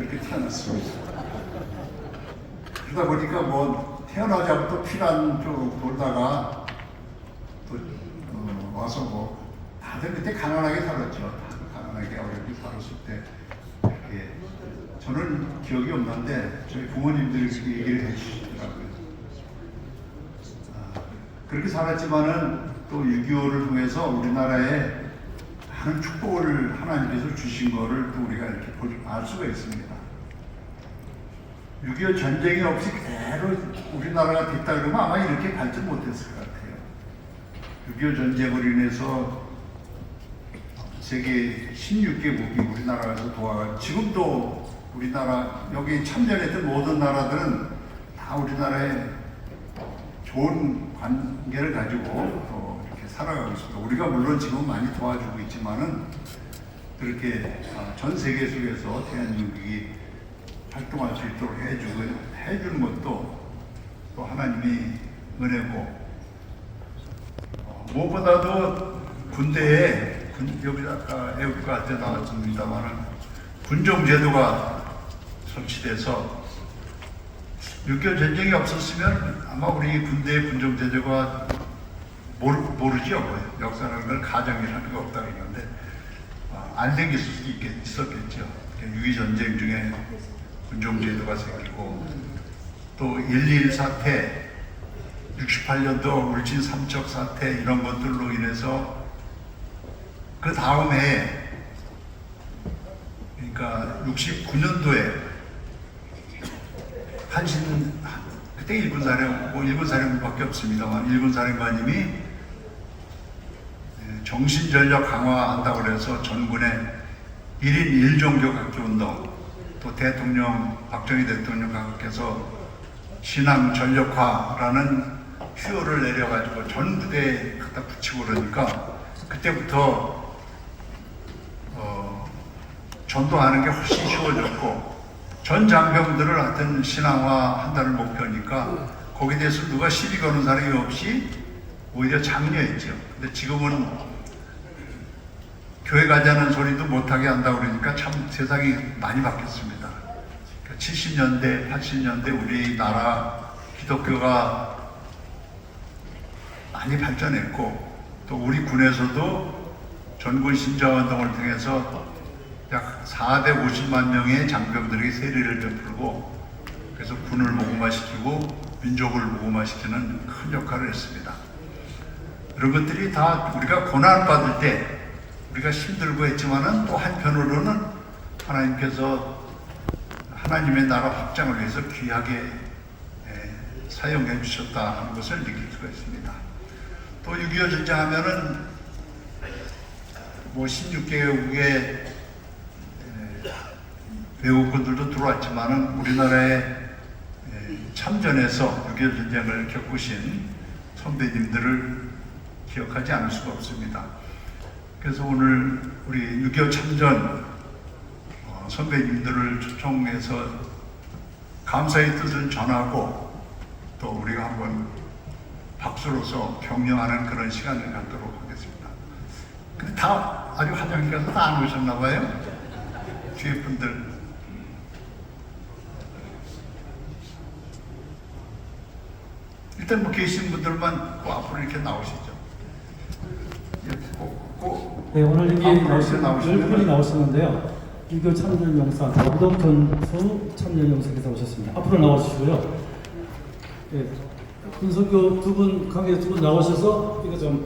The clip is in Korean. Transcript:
그렇게 태어났습니다. 그러다 보니까 뭐 태어나자부터 피난 쪽 돌다가 또 어, 와서 뭐 다들 그때 가난하게 살았죠. 다들 가난하게 어렵게 살았을 때 이렇게 저는 기억이 없는데 저희 부모님들이 그렇게 얘기를 해주시더라고요. 아, 그렇게 살았지만은 또 6.25를 통해서 우리나라에 많은 축복을 하나님께서 주신 또 우리가 이렇게 볼- 알 수가 있습니다. 6.25 전쟁이 없이 그대로 우리나라가 됐다 그러면 아마 이렇게 발전 못했을 것 같아요. 6.25 전쟁으로 인해서 세계 16개국이 우리나라에서 도와가 지금도 우리나라 여기 참전했던 모든 나라들은 다 우리나라에 좋은 관계를 가지고 살아가고 있습니다. 우리가 물론 지금 많이 도와주고 있지만은 그렇게 아, 전 세계 속에서 대한민국이 활동할 수 있도록 해주고 해주는 것도 또 하나님이 은혜고 어, 무엇보다도 군대에 군, 여기 아까 애국가 때 나왔습니다만은 군종 제도가 설치돼서 6.25 전쟁이 없었으면 아마 우리 군대의 군종 제도가 모르, 모르죠. 뭐. 역사라는 걸 가정이라는 게 없다 그러는데 어, 안 생길 수도 있겠, 있었겠죠. 6.25 전쟁 중에 군종 제도가 생기고 또 1.1 사태 68년도 울진 삼척 사태 이런 것들로 인해서 그 다음 해에 그러니까 69년도에 한신 그때 일본 사령 뭐 일본 사령부밖에 없습니다만 일본 사령관님이 예, 정신 전력 강화한다고 그래서 전군에 1인 1종교 각조 운동 또 대통령 박정희 대통령 각께서 신앙 전력화라는 휴호를 내려가지고 전 부대에 갖다 붙이고 그러니까 그때부터 어, 전도하는 게 훨씬 쉬워졌고 전 장병들을 하여튼 신앙화 한다는 목표니까 거기에 대해서 누가 시비 거는 사람이 없이 오히려 장려했죠. 근데 지금은 교회 가자는 소리도 못하게 한다고 그러니까 참 세상이 많이 바뀌었습니다. 70년대, 80년대 우리 나라 기독교가 많이 발전했고 또 우리 군에서도 전군 신자운동을 통해서 약 4대 50만 명의 장병들에게 세례를 베풀고 그래서 군을 모금화시키고 민족을 모금화시키는 큰 역할을 했습니다. 이런 것들이 다 우리가 고난 받을 때 우리가 힘들고 했지만은 또 한편으로는 하나님께서 하나님의 나라 확장을 위해서 귀하게 에, 사용해 주셨다 하는 것을 느낄 수가 있습니다. 또 6.25 전쟁하면은 뭐 16개국의 외국분들도 들어왔지만은 우리나라에 에, 참전해서 6.25 전쟁을 겪으신 선배님들을 기억하지 않을 수가 없습니다. 그래서 오늘 우리 6.25 참전 어, 선배님들을 초청해서 감사의 뜻을 전하고 또 우리가 한번 박수로서 격려하는 그런 시간을 갖도록 하겠습니다. 근데 다 아주 화장실 가서 다 안 오셨나 봐요. 뒤에 분들. 일단 뭐 계신 분들만 그 앞으로 이렇게 나오시죠. 네, 오늘 여기 앞으로 나오신 10분이 나오시는데요. 유교 참전용사 다부덕 전수 참전용사께서 오셨습니다. 앞으로 나와주시고요. 네, 군석교 두 분, 관계 두분 나오셔서 이거 좀